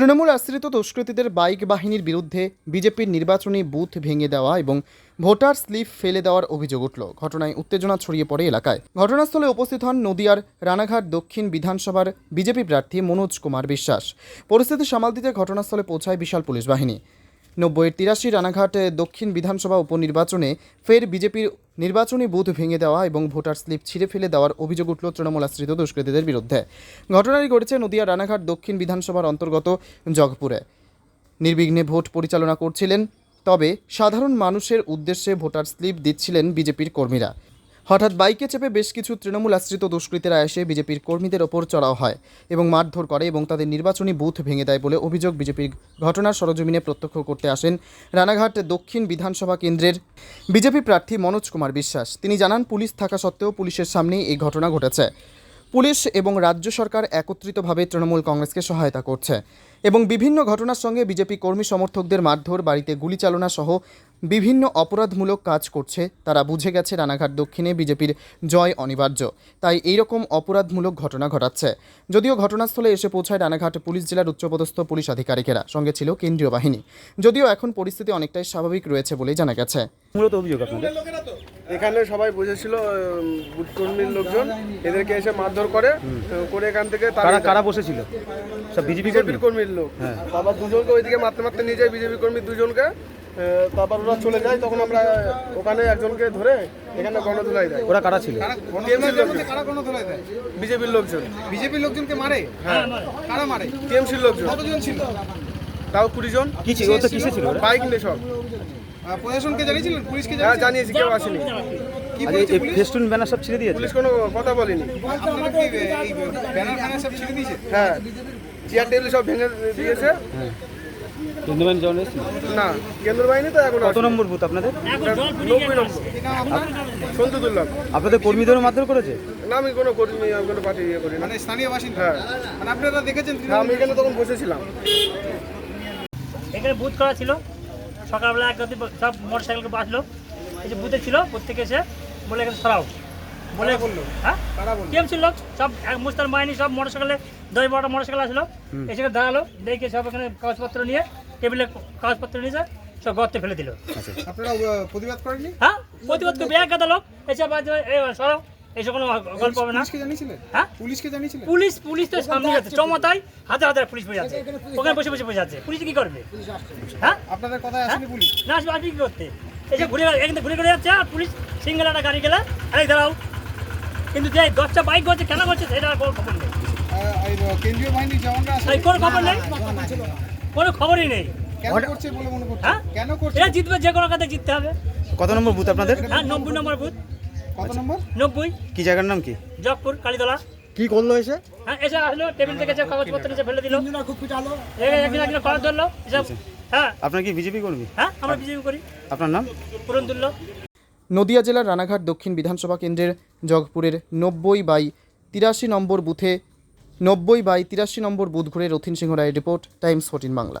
তৃণমূল আশ্রিত দুষ্কৃতীদের বাইক বাহিনীর বিরুদ্ধে বিজেপির নির্বাচনী বুথ ভেঙে দেওয়া এবং ভোটার স্লিপ ফেলে দেওয়ার অভিযোগ উঠল। ঘটনায় উত্তেজনা ছড়িয়ে পড়ে এলাকায়। ঘটনাস্থলে উপস্থিত হন নদিয়ার রানাঘাট দক্ষিণ বিধানসভার বিজেপি প্রার্থী মনোজ কুমার বিশ্বাস। পরিস্থিতি সামাল দিতে ঘটনাস্থলে পৌঁছায় বিশাল পুলিশ বাহিনী। নব্বইয়ের তিরাশি রানাঘাট দক্ষিণ বিধানসভা উপনির্বাচনে ফের বিজেপির নির্বাচনী বুথ ভেঙে দেওয়া এবং ভোটার স্লিপ ছিঁড়ে ফেলে দেওয়ার অভিযোগ উঠল তৃণমূল আশ্রিত দুষ্কৃতীদের বিরুদ্ধে। ঘটনাটি ঘটেছে নদিয়া রানাঘাট দক্ষিণ বিধানসভার অন্তর্গত জগপুরে। নির্বিঘ্নে ভোট পরিচালনা করছিলেন, তবে সাধারণ মানুষের উদ্দেশ্যে ভোটার স্লিপ দিচ্ছিলেন বিজেপির কর্মীরা। হঠাৎ বাইকে চেপে বেশ কিছু তৃণমূল আশ্রিত দুষ্কৃতীরা এসে বিজেপির কর্মীদের ওপর চড়াও হয় এবং মারধর করে এবং তাদের নির্বাচনী বুথ ভেঙে দেয় বলে অভিযোগ বিজেপির ঘটনার সরজমিনে প্রত্যক্ষ করতে আসেন রানাঘাট দক্ষিণ বিধানসভা কেন্দ্রের বিজেপি প্রার্থী মনোজ কুমার বিশ্বাস। তিনি জানান, পুলিশ থাকা সত্ত্বেও পুলিশের সামনেই এই ঘটনা ঘটেছে। পুলিশ এবং রাজ্য সরকার একত্রিতভাবে তৃণমূল কংগ্রেসকে সহায়তা করছে এবং বিভিন্ন ঘটনার সঙ্গে বিজেপি কর্মী সমর্থকদের মারধর, বাড়িতে গুলি চালনা সহ বিভিন্ন অপরাধমূলক কাজ করছে। তারা বুঝে গেছে রানাঘাট দক্ষিণে বিজেপির জয় অনিবার্য। তাই এই রকম অপরাধমূলক ঘটনা ঘটাচ্ছে। যদিও ঘটনাস্থলে এসে পৌঁছায় রানাঘাট পুলিশ জেলার উচ্চপদস্থ পুলিশ আধিকারিকেরা। সঙ্গে ছিল কেন্দ্রীয় বাহিনী। যদিও এখন পরিস্থিতি অনেকটাই স্বাভাবিক রয়েছে বলেই জানা গেছে। মূলত অভিযোগ এখানে সবাই বসেছিল উম, বুথ কর্মীর লোকজন। এদেরকে এসে মারধর করে করে এখান থেকে তারা কারা বসেছিল? সব বিজেপি বিজেপির কর্মীর লোক। হ্যাঁ। তারপর দুজনকে ওইদিকে মারতে মারতে নিয়ে যায় বিজেপি কর্মী দুজনকে। তারপর ওরা চলে যায় তখন আমরা ওখানে একজনকে ধরে এখানে গণধুলাই দেয়। ওরা কারা ছিল? টিএমসির লোকজন। কারা কোনো ধোলাই দেয়? বিজেপির লোকজন। বিজেপির লোকজনকে মারে? হ্যাঁ। কারা মারে? টিএমসির লোকজন। কতজন ছিল? তাও কুড়ি জন। কি ছিল? ওটা কিসে ছিল বাইক নিয়ে সব। প্রশাসনকে জানিয়েছিলেন? পুলিশকে হ্যাঁ জানিয়েছি কেউ আসেনি। কি আরে বলছে এই পুলিশ? ফেস্টুন ব্যানার সব ছেড়ে দিয়েছে। পুলিশ কোনো কথা বলেনি। আপনারা কি এই ব্যানার ফ্যানার সব ছেড়ে দিয়েছে? হ্যাঁ চেয়ার টেবিল সব ভেঙে দিয়েছে। বাহিনী না কেন্দ্র বাহিনী তো এখন কত নম্বর বুথ আপনাদের? নব্বই নম্বর। কি নাম আপনার? সন্তু দুর্লভ আপনাদের কর্মীদেরও মারধর করেছে? না আমি কোনো করিনি আমি কোনো পার্টি ইয়ে করি না মানে স্থানীয় বাসিন্দা? হ্যাঁ। মানে আপনারা দেখেছেন হ্যাঁ, আমি এখানে তখন বসেছিলাম। এখানে বুথ করা ছিল? সকালবেলা এক রাতে সব মোটর সাইকেলকে বাঁচলো। এই যে বুথে ছিল প্রত্যেকে এসে বলে এখানে সরাও। বলে বলল? হ্যাঁ? টিএমসি লোক সব এক মুস্তার বাহিনী সব মোটর সাইকেলে দশ বারোটা মোটর সাইকেল আসলো এসে দাঁড়াল দেখে সব এখানে কাগজপত্র নিয়ে টেবিলে কাগজপত্র নিয়ে যায় সব গর্তে ফেলে দিল। আপনারা প্রতিবাদ করেননি? হ্যাঁ প্রতিবাদ করবে এক গাদা লোক। এসে সরাও। এসব কোনো গল্প হবে না। পুলিশকে জানিয়েছিলেন? হ্যাঁ? পুলিশকে জানিয়েছিলেন? পুলিশ পুলিশ তো সামনে আছে। চমতায় হাজার হাজার পুলিশ বসে আছে। ওখানে বসে বসে বসে আছে। পুলিশ কি করবে? হ্যাঁ? আপনাদের কথায় আসেনি পুলিশ। না আসবে আসবে কি করতে? এই যে ঘুরে এখান থেকে ঘুরে ঘুরে যাচ্ছে আর পুলিশ সিঙ্গেল একটা গাড়ি গেলে আরে দাঁড়াও। কিন্তু যে দশটা বাইক করছে কেন করছে সেটা আর কোনো খবর নেই। কেন্দ্রীয় বাহিনীর জওয়ানরা আসে কোনো খবর নেই? কোনো খবরই নেই। কেন করছে বলে মনে করছে হ্যাঁ? কেন করছে? এরা জিতবে যে কোনো কাতে জিততে হবে। কত নম্বর বুথ আপনাদের? হ্যাঁ নব্বই নম্বর বুথ। কত নম্বর? নব্বই। কি জায়গার নাম কি? জগপুর কালীতলা। কি করল এসে? হ্যাঁ এসে আসলো টেবিল থেকে সব কাগজপত্র নিচে ফেলে দিল। একদিন একদিন করার ধরলো এসব। হ্যাঁ। আপনার কি বিজেপি কর্মী? হ্যাঁ আমরা বিজেপি করি। আপনার নাম? নদিয়া জেলার রানাঘাট দক্ষিণ বিধানসভা কেন্দ্রের জগপুরের নব্বই বাই তিরাশি নম্বর বুথে নব্বই বাই তিরাশি নম্বর বুথ ঘুরে রথিন সিংহ রায়ের রিপোর্ট টাইমস ফোর্টিন বাংলা।